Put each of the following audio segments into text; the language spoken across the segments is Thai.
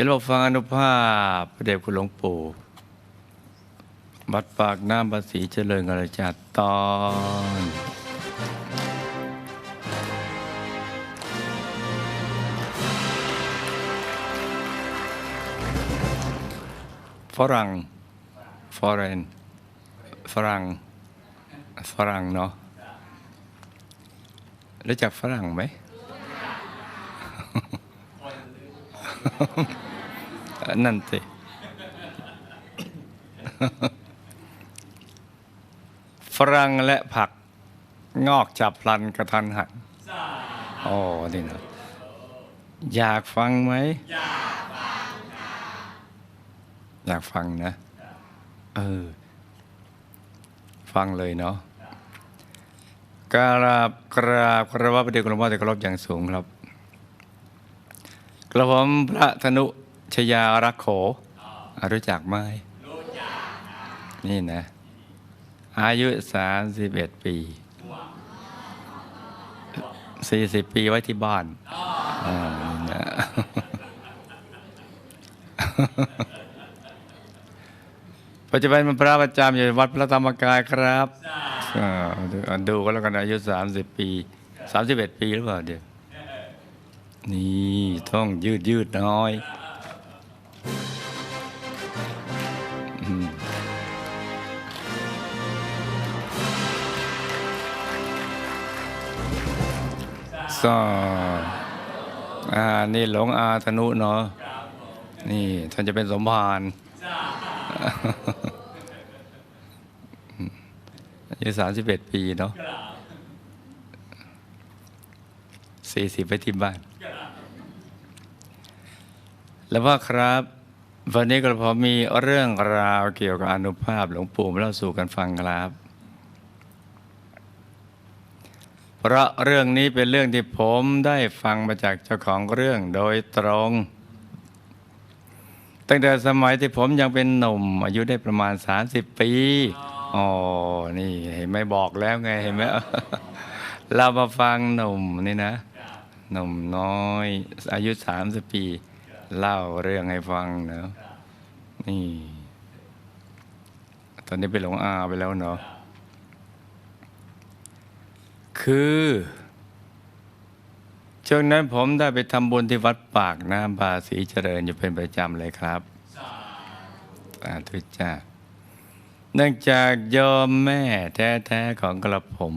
ดี๋ยวเราฟังอนุภาพพระเดชคุณหลวงปู่วัดปากน้ำภาษีเจริญกัลจัดตอน ฝรั่ง foreign ฝรั่งฝรั่งเนาะรู้จักฝรั่งไหม นั่นสิฝรั่งและผักงอกจับพลันกระทันหันโอ้นี่นะอยากฟังไหม อยากฟังนะ เออ ฟังเลยเนาะกราบกราบกราบพระเดชคุณหลวงพ่อแต่เคารพอย่างสูงครับ กระผมพระธนุ ชยารักโขรู้จักไหมนี่นะ อายุสามสิบเอ็ดปีสี่สิบปีไว้ที่บ้านนะปัจจุบันเป็นพระประจำอยู่วัดพระธรรมกายครับอ่าดูก็แล้วกันอายุสามสิบปีสามสิบเอ็ดปีหรือเปล่าเดี๋ยวนี่ต้องยืดยืดน้อย สาอ่า นี่หลวงอาธนุเนาะ นี่ท่านจะเป็นสมภารอายุสามสิบเอ็ดปีเนาะสี่สิบไปที่บ้าน แล้วว่าครับ วันนี้กระผมมีเรื่องราวเกี่ยวกับอนุภาพหลวงปู่มาเล่าสู่กันฟังครับ เพราะเรื่องนี้เป็นเรื่องที่ผมได้ฟังมาจากเจ้าของเรื่องโดยตรง ตั้งแต่สมัยที่ผมยังเป็นหนุ่ม อายุได้ประมาณ 30 ปีอ๋อนี่เห็นไหมบอกแล้วไงเห็นไหมเรามาฟังหนุ่มนี่นะหนุ่มน้อย อายุ30ปี เล่าเรื่องให้ฟังเนาะนี่ ตอนนี้เป็นหลวงอาไปแล้วเนาะ คือ ช่วงนั้นผมได้ไปทำบุญที่วัดปากน้ำภาษีเจริญอยู่เป็นประจำเลยครับสาธุจ้าเนื่องจากโยมแม่แท้ๆของกระผม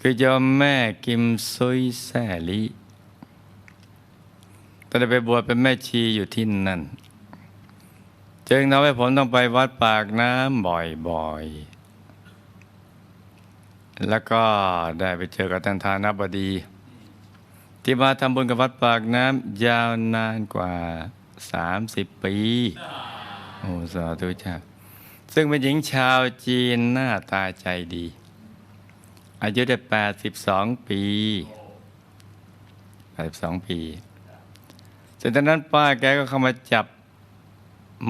คือโยมแม่กิมซุยแซลิตอนได้ไปบวชเป็นแม่ชีอยู่ที่นั่น จึงทำให้ผมต้องไปวัดปากน้ำบ่อยๆ แล้วก็ได้ไปเจอกับท่านทานบดี ที่มาทำบุญกับวัดปากน้ำยาวนานกว่า 30 ปีโอ้สาธุจ้าซึ่งเป็นหญิงชาวจีนหน้าตาใจดี อายุได้ 82 ปี 82 ปีจากนั้นป้าแกก็เข้ามาจับ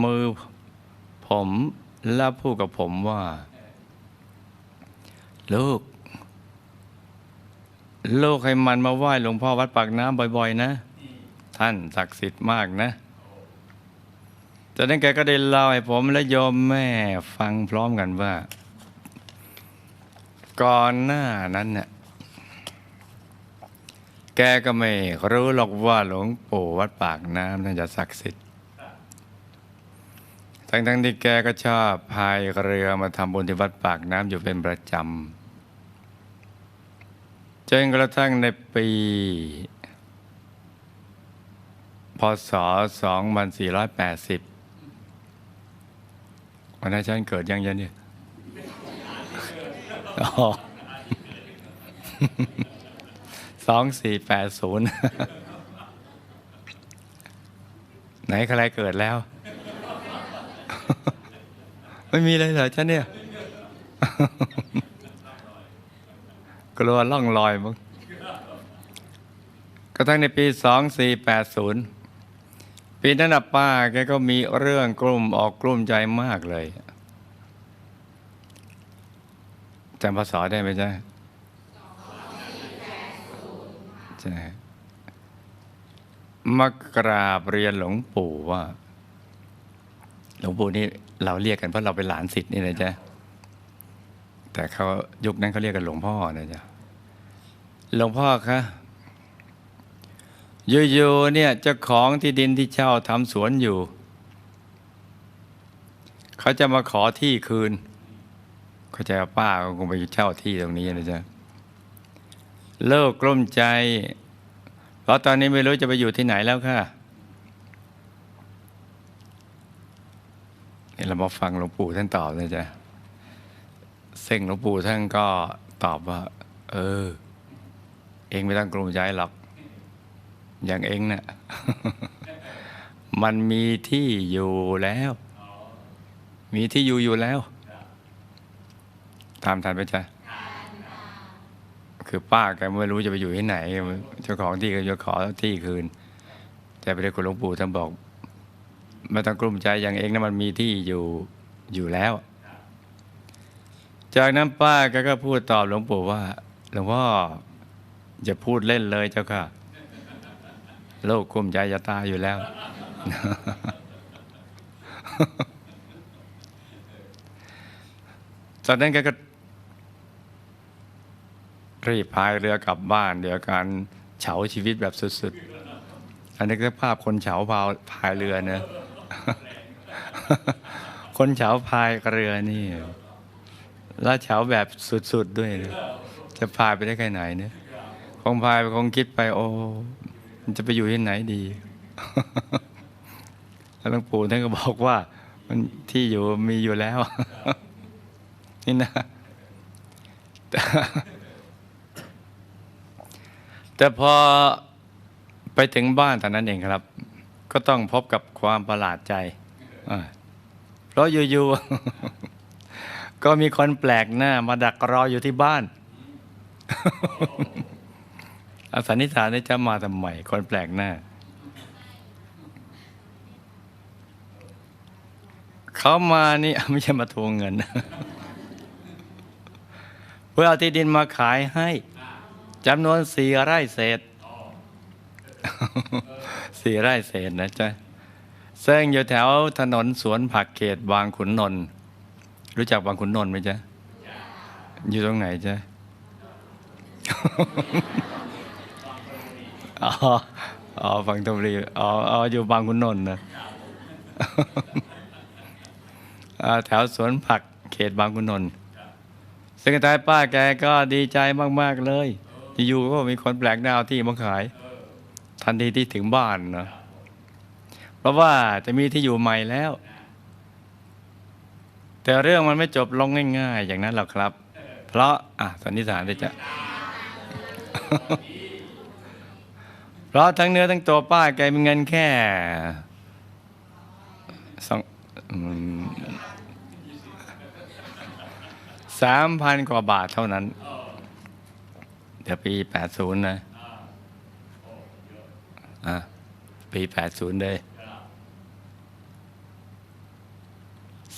มือผมแล้วพูดกับผมว่า ลูก ลูกให้มันมาไหว้หลวงพ่อวัดปากน้ำบ่อย ๆ นะ ท่านศักดิ์สิทธิ์มากนะจากนั้นแกก็ได้เล่าให้ผมและโยมแม่ฟังพร้อมกันว่า ก่อนหน้านั้นเนี่ยแกก็ไม่รู้หรอกว่าหลวงปู่วัดปากน้ำนั่นจะศักดิ์สิทธิ์ ทั้งๆที่แกก็ชอบพายเรือมาทำบุญที่วัดปากน้ำอยู่เป็นประจำ จนกระทั่งในปี พศ 2480 วันนั้นฉันเกิดยังยันเนี่ยสองสี่แปดศูนย์ไหนใครเกิดแล้ว ไม่มีเลยเหรอฉันเนี่ย กลัวล่องลอยมั้งกระทั่งในปีสองสี่แปดศูนย์ปีนั้นน่ะป้าแกก็มีเรื่องกลุ่มออกกลุ่มใจมากเลยจำภาษาได้ไหมจ๊ะใช่มากราบเรียนหลวงปู่ว่า หลวงปู่นี่เราเรียกกันเพราะเราเป็นหลานศิษย์นี่นะจ๊ะแต่เขายุคนั้นเขาเรียกกันหลวงพ่อนะจ๊ะ หลวงพ่อคะอยู่ๆเนี่ยเจ้าของที่ดินที่เช่าทำสวนอยู่ เขาจะมาขอที่คืน เขาจะป้าก็คงไปเช่าที่ตรงนี้นะจ๊ะเลิกกลุ้มใจ เพราะตอนนี้ไม่รู้จะไปอยู่ที่ไหนแล้วค่ะนี่เรามาฟังหลวงปู่ท่านตอบนะจ๊ะเส้งหลวงปู่ท่านก็ตอบว่า เออ เองไม่ต้องกลุ้มใจหรอก อย่างเองนะ่ะมันมีที่อยู่แล้ว มีที่อยู่อยู่แล้วตามทันไหมจ๊ะคือป้าแกไม่รู้จะไปอยู่ที่ไหนเจ้าของที่ก็จะขอที่คืน แต่ไปได้คุณหลวงปู่ท่านบอกไม่ต้องกลุ้มใจอย่างเองนะมันมีที่อยู่อยู่แล้ว จากนั้นป้าแกก็พูดตอบหลวงปู่ว่า หลวงพ่อ อย่าพูดเล่นเลยเจ้าค่ะโลกกลุ้มใจจะตายอยู่แล้วตอนนั้นแกก็รีบพายเรือกลับบ้านเดี๋ยวการเฉาชีวิตแบบสุดๆ อันนี้คือภาพคนเฉาพายพายเรือเนะคนเฉาพายเรือนี่ แล้วเฉาแบบสุดๆด้วยนะจะพายไปได้แค่ไหนเนี่ย คงพายไปคงคิดไป โอ้มันจะไปอยู่ที่ไหนดีแล้วหลวงปู่ท่านก็บอกว่า มันที่อยู่มีอยู่แล้ว นี่นะ แต่พอไปถึงบ้านตอนนั้นเองครับ ก็ต้องพบกับความประหลาดใจเพราะอยู่ๆก็มีคนแปลกหน้า มาดักรออยู่ที่บ้าน อาสันนิษฐานได้จะมาทำไมคนแปลกหน้า เขามานี่ไม่ใช่มาทวงเงิน เพื่อเอาที่ดินมาขายให้จำนวนสี่ไร่เศษสี่ไร่เศษนะจ๊ะซึ่งอยู่แถวถนนสวนผักเขตบางขุนนนท์รู้จักบางขุนนนท์ไหมจ๊ะ อยู่ตรงไหนจ๊ะ อ๋ออ๋อฝั่งธนบุรีอ๋ออ๋ออยู่บางขุนนนท์นะแถวสวนผักเขตบางขุนนนท์ซึ่งทายป้าแกก็ดีใจมาก ๆ เลย อยู่ก็มีคนแปลกหน้าที่มาขาย ทันทีที่ถึงบ้านนะเพราะว่าจะมีที่อยู่ใหม่แล้ว แต่เรื่องมันไม่จบลงง่าย ๆ อย่างนั้นหรอกครับ เพราะ อะสันนิษฐานได้จะ เพราะทั้งเนื้อทั้งตัวป้าแกมีเงินแค่สองสามพันกว่าบาทเท่านั้น เดี๋ยวปีแปดศูนย์นะอะปีแปดศูนย์เลย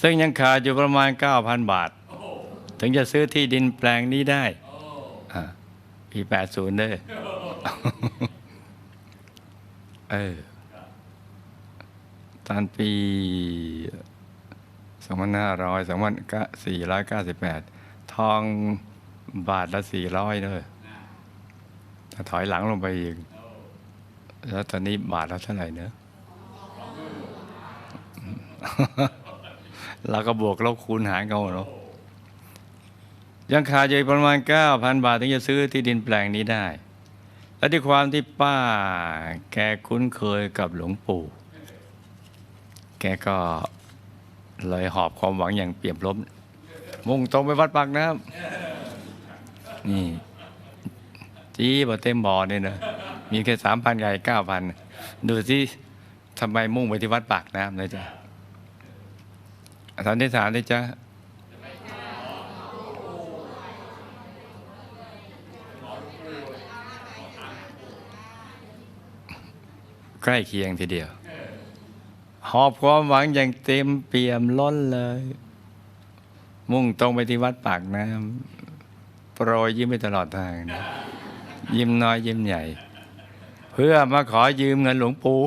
ซึ่งยังขาดอยู่ประมาณเก้าพันบาท ถึงจะซื้อที่ดินแปลงนี้ได้อะปีแปดศูนย์เลย เออ ตอนปีสองพันห้าร้อยสองพันสี่ร้อยเก้าสิบแปดทองบาทละสี่ร้อยเลยถ้าถอยหลังลงไปอีก แล้วตอนนี้บาทละเท่าไหร่เนอะเราก็บวกลบคูณหารกันเนาะยังขาดอยู่ประมาณ 9,000 บาทถึงจะซื้อที่ดินแปลงนี้ได้ และด้วยความที่ป้าแกคุ้นเคยกับหลวงปู่ แกก็เลยหอบความหวังอย่างเปี่ยมล้นมุ่งตรงไปวัดปากน้ำนี่ จี้บ่เต็มบ่อเนี่ยนะมีแค่สามพันกับเก้าพันดูสิทำไมมุ่งไปที่วัดปากน้ำเลยจ้ะสันนิษฐานเลยจ้ะ ใกล้เคียงทีเดียว หอบความหวังอย่างเต็มเปี่ยมล้นเลย มุ่งตรงไปที่วัดปากน้ำโปรยยิ้มไปตลอดทางนะยิ้มน้อยยิ้มใหญ่ เพื่อมาขอยืมเงินหลวงปู่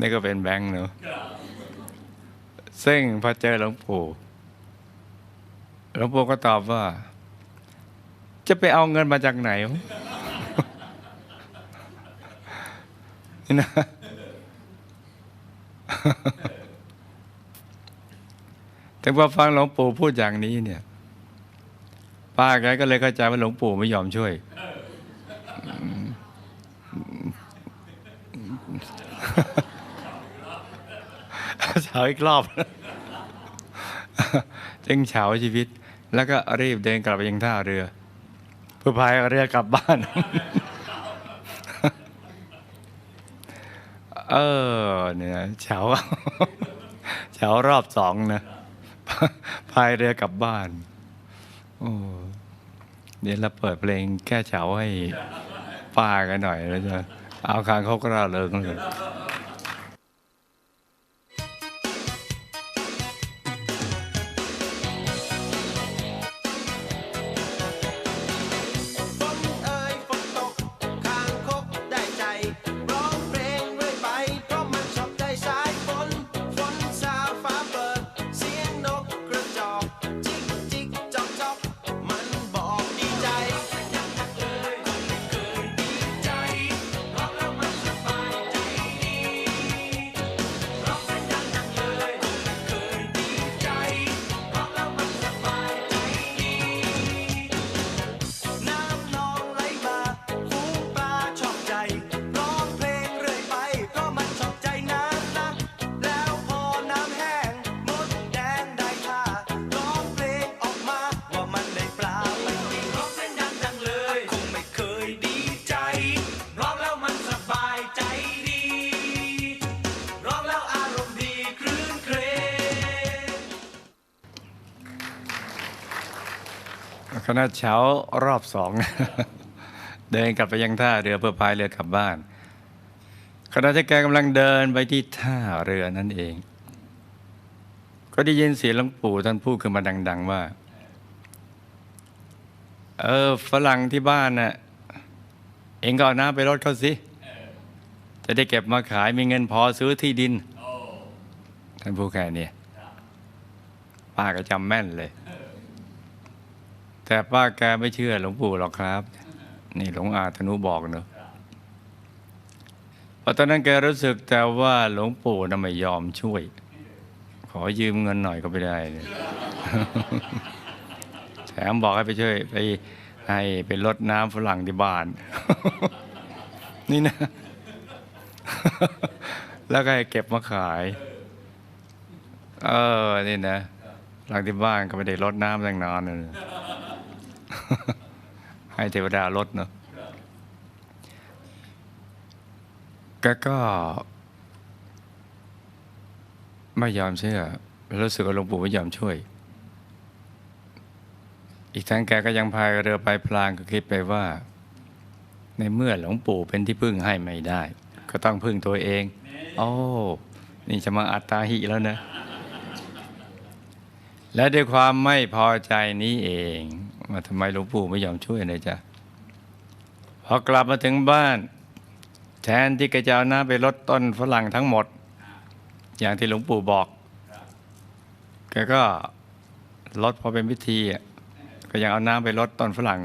นี่ก็เป็นแบงค์เนอะซึ่งพอเจอหลวงปู่ หลวงปู่ก็ตอบว่า จะไปเอาเงินมาจากไหนนี่นะแต่พอฟังหลวงปู่พูดอย่างนี้เนี่ย ป้าแกก็เลยเข้าใจว่าหลวงปู่ไม่ยอมช่วยเฉาอีกรอบ จึงเฉาชีวิต แล้วก็รีบเดินกลับไปยังท่าเรือ เพื่อพายเรือกลับบ้าน เออเนี่ยเฉาเฉารอบสองนะพายเรือกลับบ้านโอ้เดี๋ยวเราเปิดเพลงแก้เฉาให้ป้ากันหน่อยแล้วจะเอาคางเขาก็ร่าเริงเลย ณะเช้ารอบสอง เดินกลับไปยังท่าเรือเพื่อพายเรือกลับบ้าน ขณะที่แกกำลังเดินไปที่ท่าเรือนั่นเอง ก็ได้ยินเสียงหลวงปู่ท่านพูดขึ้นมาดัง ๆ ว่า เออฝรั่งที่บ้านน่ะเองก็เอาน้ำไปรดเขาสิจะได้เก็บมาขายมีเงินพอซื้อที่ดินท่านพูดแค่นี้ป้าก็จำแม่นเลย แต่ป้าแกไม่เชื่อหลวงปู่หรอกครับ นี่หลวงอาธนุบอกเนอะเพราะตอนนั้นแกรู้สึกแต่ว่าหลวงปู่น่ะไม่ยอมช่วย ขอยืมเงินหน่อยก็ไม่ได้เลยแถมบอกให้ไปช่วยไปให้ไปรดน้ำฝรั่งที่บ้าน นี่นะ แล้วก็ให้เก็บมาขาย เออ นี่นะหลังที่บ้านก็ไม่ได้รดน้ำตั้งนานเลย ให้เทวดารดเนาะแกก็ ไม่ยอมเชื่อรู้สึกว่าหลวงปู่ไม่ยอมช่วย อีกทั้งแกก็ยังพายเรือไปพลางก็คิดไปว่า ในเมื่อหลวงปู่เป็นที่พึ่งให้ไม่ได้ ก็ต้องพึ่งตัวเอง โอ้ นี่จะมาอัตตาหิแล้วนะและด้วยความไม่พอใจนี้เอง ว่าทำไมหลวงปู่ไม่ยอมช่วยเลยจ้ะพอกลับมาถึงบ้านแทนที่แกจะเอาน้ำไปลดต้นฝรั่งทั้งหมด อย่างที่หลวงปู่บอกแกก็ลดพอเป็นพิธีก็ยังเอาน้ำไปลดต้นฝรั่ง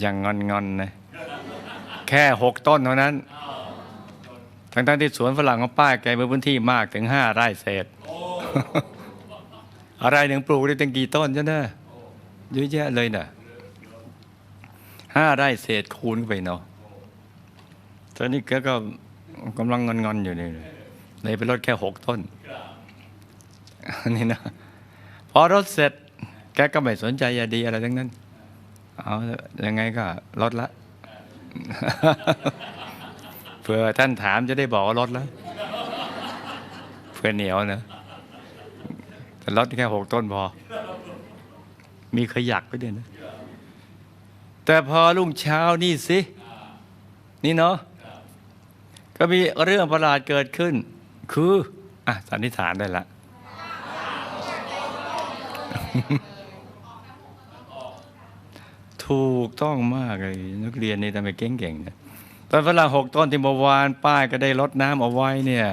อย่างงอนๆนะแค่หกต้นเท่านั้นทั้งๆที่สวนฝรั่งของป้าแกมีพื้นที่มากถึงห้าไร่เศษ อะไรหนึ่งปลูกได้ตั้งกี่ต้นจ้ะเนอะ เยอะแยะเลยน่ะห้าไร่เศษคูณไปเนาะตอนนี้แกก็กำลังงอนๆอยู่นี่เลยไปลดแค่หกต้นนี่นะพอรถเสร็จ แกก็ไม่สนใจยาดีอะไรทั้งนั้น เอายังไงก็ลดละเผื่อท่านถามจะได้บอกว่าลดแล้วเพื่อเหนียวเนะแต่ลดแค่หกต้นพอ มีขยักไปด้วยนะ แต่พอรุ่งเช้านี่สิ นี่เนาะก็มีเรื่องประหลาดเกิดขึ้น คือ อะสันนิษฐานได้ละถูกต้องมากเลยนักเรียนนี่ทำไมเก่งๆเนี่ยตอนฝรั่งหกต้นที่เมื่อวานป้ายก็ได้ลดน้ำเอาไว้เนี่ย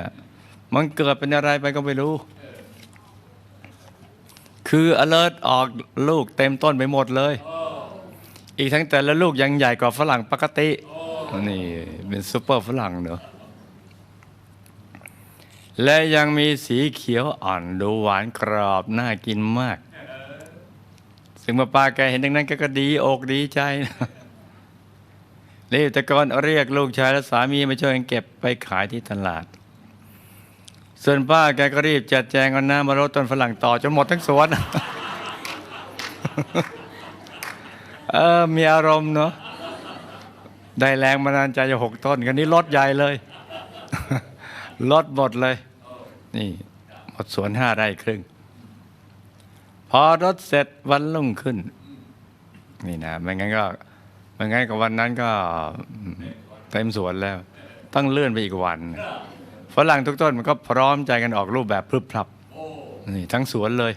มันเกิดเป็นอะไรไปก็ไม่รู้ คือ alert ออกลูกเต็มต้นไปหมดเลย อีกทั้งแต่ละลูกยังใหญ่กว่าฝรั่งปกติ นี่เป็นซูเปอร์ฝรั่งเนอะและยังมีสีเขียวอ่อนดูหวานกรอบน่ากินมาก ซึ่งเมื่อป้าแกเห็นดังนั้นแกก็ดีอกดีใจนะรีบตะโกนเรียกลูกชายและสามีมาช่วยกันเก็บไปขายที่ตลาด ส่วนป้าแกก็รีบจัดแจงเอาน้ำมารดต้นฝรั่งต่อจนหมดทั้งสวนเออมีอารมณ์เนาะได้แรงมานานใจจะหกต้นกันนี้ลดใหญ่เลยลดหมดเลย นี่หมดสวนห้าไร่ครึ่ง พอรถเสร็จวันรุ่งขึ้น นี่นะไม่งั้นก็ไม่งั้นกับวันนั้นก็เต็มสวนแล้ว ต้องเลื่อนไปอีกวัน รั่งทุกต้นมันก็พร้อมใจกันออกรูปแบบพรึบพรับนี่ทั้งสวนเลย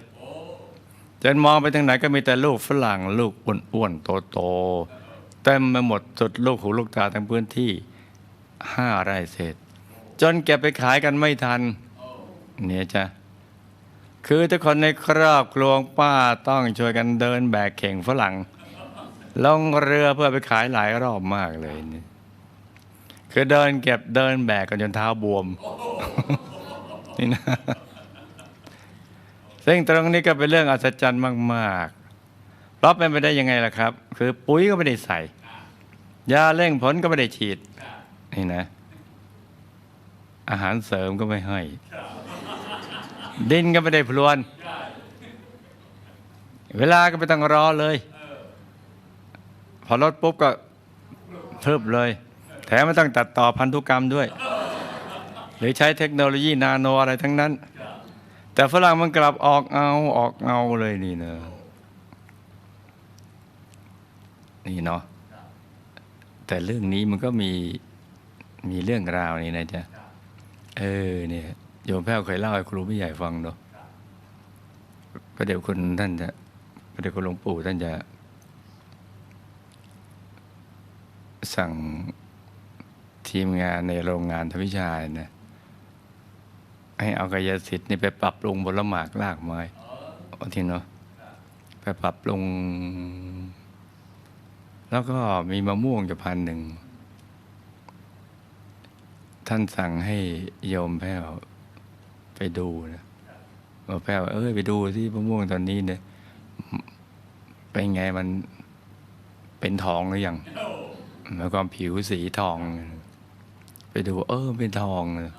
จนมองไปทางไหนก็มีแต่ลูกฝรั่งลูกอ้วนๆโตๆเต็มไปหมดสุดลูกหูลูกตาทั้งพื้นที่ห้าไร่เศษ จนเก็บไปขายกันไม่ทัน เนี่ยจ้ะคือทุกคนในครอบครัวป้าต้องช่วยกันเดินแบกเข่งฝรั่งลงเรือเพื่อไปขายหลายรอบมากเลยนี่ คือเดินเก็บเดินแบกกันจนเท้าบวมนี่นะซึ่งตรงนี้ก็เป็นเรื่องอัศจรรย์มากๆเพราะเป็นไปได้ยังไงล่ะครับ คือปุ๋ยก็ไม่ได้ใส่ ยาเร่งผลก็ไม่ได้ฉีด นี่นะ อาหารเสริมก็ไม่ให้ ดินก็ไม่ได้พลวน เวลาก็ไม่ต้องรอเลย พอลดปุ๊บก็เทิบเลย มไม่ต้องตัดต่อพันธุกรรมด้วย หรือใช้เทคโนโลยีนาโนอะไรทั้งนั้น แต่ฝรั่งมันกลับออกเอาออกเอาเลยนี่เนอะนี่เนาะแต่เรื่องนี้มันก็มีมีเรื่องราวนี่นะจ๊ะเออเนี่ยโยมแพ้วเคยเล่าให้ครูผู้ใหญ่ฟังเนาะประเดี๋ยวคุณท่านจะประเดี๋ยวคุณหลวงปู่ท่านจะสั่ง ทีมงานในโรงงานทวิชานะให้เอากายสิทธิ์นี่ไปปรับปรุงบนละหมากลากไม้ทีเนาะไปปรับปรุง แล้วก็มีมะม่วงจะพันหนึ่ง ท่านสั่งให้โยมแพ้วไปดูนะว่าแพ้วเอ้ยไปดูที่มะม่วงตอนนี้เนี่ยเป็นไงมันเป็นทองหรือยังหมายความผิวสีทอง ไปดูเออเป็นทองเลย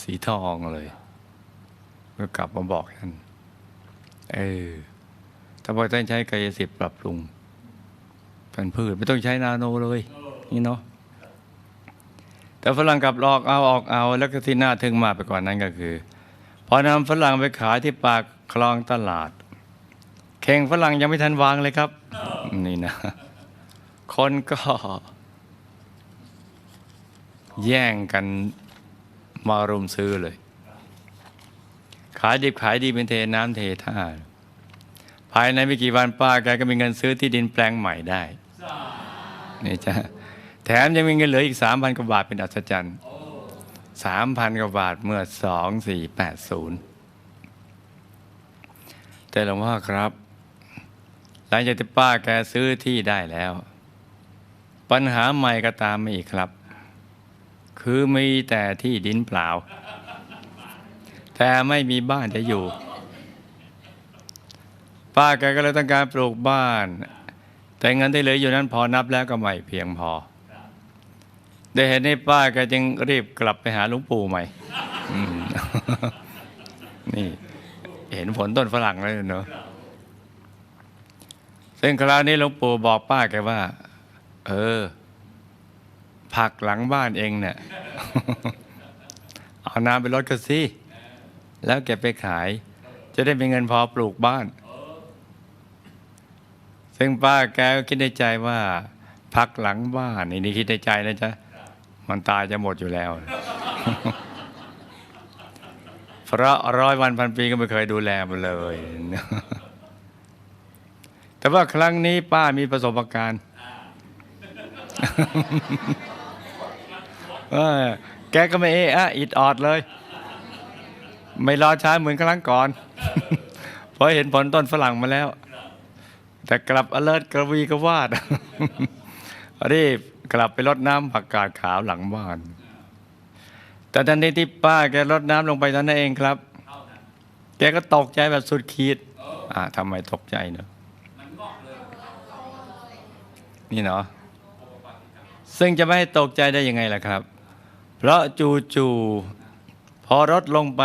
สีทองเลย ก็กลับมาบอกท่านเออถ้าบอกท่านใช้กายสิทธิ์ปรับปรุงเป็นพืชไม่ต้องใช้นาโนเลย นี่เนาะแต่ฝรั่งกลับหลอกเอาออกเอาแล้วก็ที่น่าทึ่งมากไปกว่านั้นก็คือ พอนำฝรั่งไปขายที่ปากคลองตลาดเข่งฝรั่งยังไม่ทันวางเลยครับ นี่นะ คนก็ แย่งกันมารุมซื้อเลย ขายดิบขายดีเป็นเทน้ำเทท่า ภายในไม่กี่วันป้าแกก็มีเงินซื้อที่ดินแปลงใหม่ได้นี่จ้ะแถมยังมีเงินเหลืออีกสามพันกว่าบาทเป็นอัศจรรย์สามพันกว่าบาทเมื่อสองสี่แปดศูนย์แต่หลวงพ่อครับ หลังจากที่ป้าแกซื้อที่ได้แล้ว ปัญหาใหม่ก็ตามมาอีกครับ คือมีแต่ที่ดินเปล่า แต่ไม่มีบ้านจะอยู่ ป้าแกก็เลยต้องการปลูกบ้าน แต่เงินที่เหลืออยู่นั้นพอนับแล้วก็ไม่เพียงพอ ได้เห็นให้ป้าแกจึงรีบกลับไปหาหลวงปู่ใหม่นี่เห็นผลต้นฝรั่งแล้วเนาะซึ่งคราวนี้หลวงปู่บอกป้าแกว่า เออ ผักหลังบ้านเองเนี่ยเอาน้ำไปลดก็สิแล้วเก็บไปขาย จะได้มีเงินพอปลูกบ้าน ซึ่งป้าแกก็คิดในใจว่าพักหลังบ้านนี่นี่คิดในใจนะจ๊ะมันตายจะหมดอยู่แล้ว เพราะร้อยวันพันปีก็ไม่เคยดูแลมันเลย แต่ว่าครั้งนี้ป้ามีประสบการณ์ แกก็ไม่เอะอะอิดออดเลย ไม่รอช้าเหมือนครั้งก่อน เพราะเห็นผลต้นฝรั่งมาแล้ว แต่กลับอเลิศกระวีกระวาดรีบกลับไปรดน้ำผักกาดขาวหลังบ้าน แต่ทันทีที่ป้าแกรดน้ำลงไปนนั้นเองครับ แกก็ตกใจแบบสุดขีด อ่าทำไมตกใจเนอะนี่เนาะซึ่งจะไม่ให้ตกใจได้ยังไงล่ะครับ เพราะจู่ๆพอรถลงไป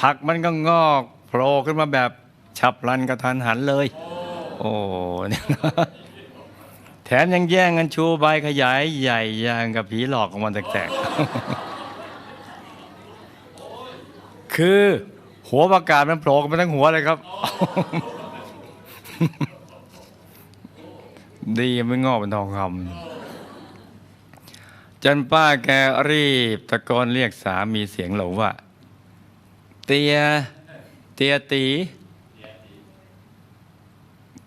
ผักมันก็งอกโผล่ขึ้นมาแบบฉับพลันกระทันหันเลย โอ้เนี่ยนะแถมยังแย่งกันชูใบขยายใหญ่อยางกับผีหลอกของมันแตกๆ คือหัวประกาศมันโผล่กันมาทั้งหัวเลยครับ ดีไม่งอกเป็นทองคำ จนป้าแกรีบตะโกนเรียกสามีเสียงหลงว่า เตีย เตียตี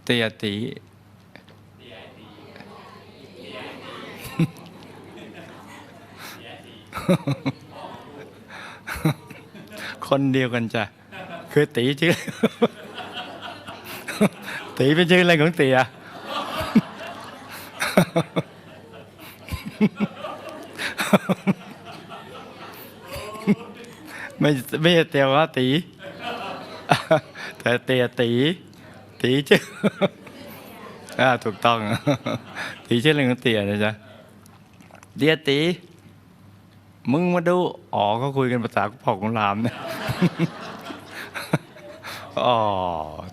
เตียตีคนเดียวกันจ้ะ คือตีชื่อ ตีเป็นชื่ออะไรของเตีย ไม่ไม่ใช่เตียวว่าตี แต่เตียตี ตีชื่ออ่าถูกต้อง ตีชื่อเรื่องเตียนะจ๊ะเตียตี มึงมาดู อ๋อเขาคุยกันภาษาพ่อของรามเนี่ยอ๋อ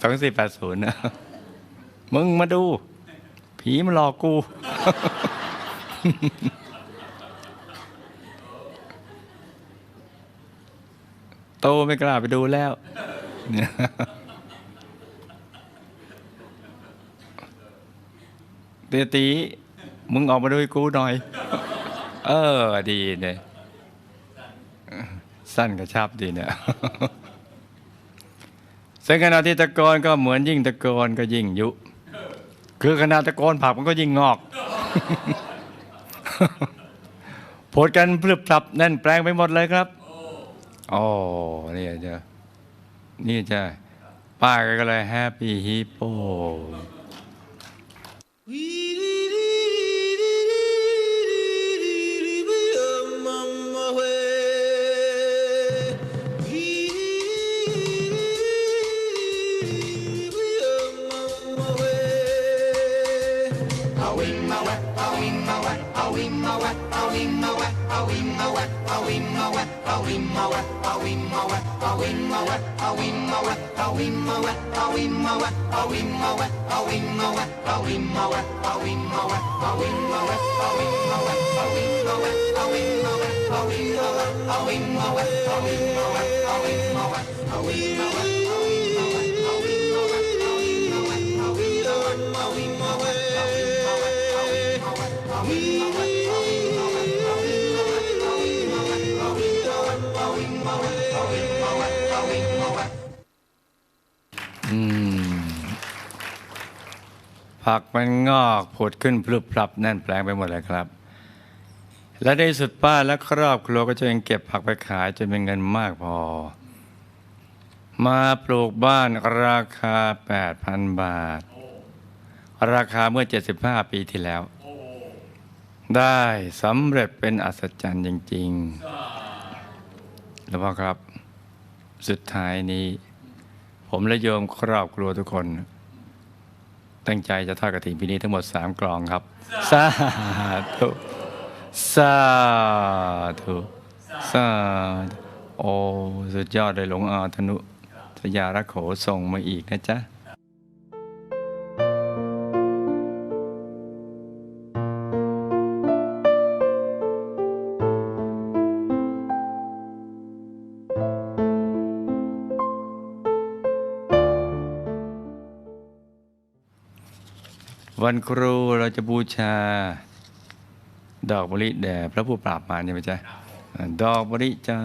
สองสี่แปดศูนย์นะมึงมาดู ผีมันหลอกกู ตไม่กล้าไปดูแล้วเนี่ยตีตีมึงออกมาดูให้กูหน่อย เออ ดีเนี่ยสั้นกระชับดีเนี่ยซึ่งขณะที่ตะโกนก็เหมือนยิ่งตะโกนก็ยิ่งยุ คือขณะตะโกนผักมันก็ยิ่งงอกโผดกันพลึบพลับแน่นแปลงไปหมดเลยครับ โอ้นี่จะนี่จะป้าก็เลยแฮปปี้ฮิปโป อื ผักมันงอกผุดขึ้นพลุบพลับแน่นแปลงไปหมดเลยครับ และในสุดป้าและครอบครัวก็จะยังเก็บผักไปขายจนเป็นเงินมากพอ มาปลูกบ้านราคา 8,000 บาท ราคาเมื่อ 75 ปีที่แล้ว ได้สำเร็จเป็นอัศจรรย์จริง ๆ แล้วพ่อครับ สุดท้ายนี้ ผมและโยมครอบครัวทุกคน ตั้งใจจะทอดกระถิ่นปีนี้ทั้งหมดสามกลองครับ สาธุ สาธุ สาธุ โอ้ สุดยอดเลยหลวงอาธนุทยาระโขส่งมาอีกนะจ๊ะ วันครูเราจะบูชา ดอกมะลิแด่พระผู้ปราบมารใช่ไหมจ๊ะดอกมะลิจ้า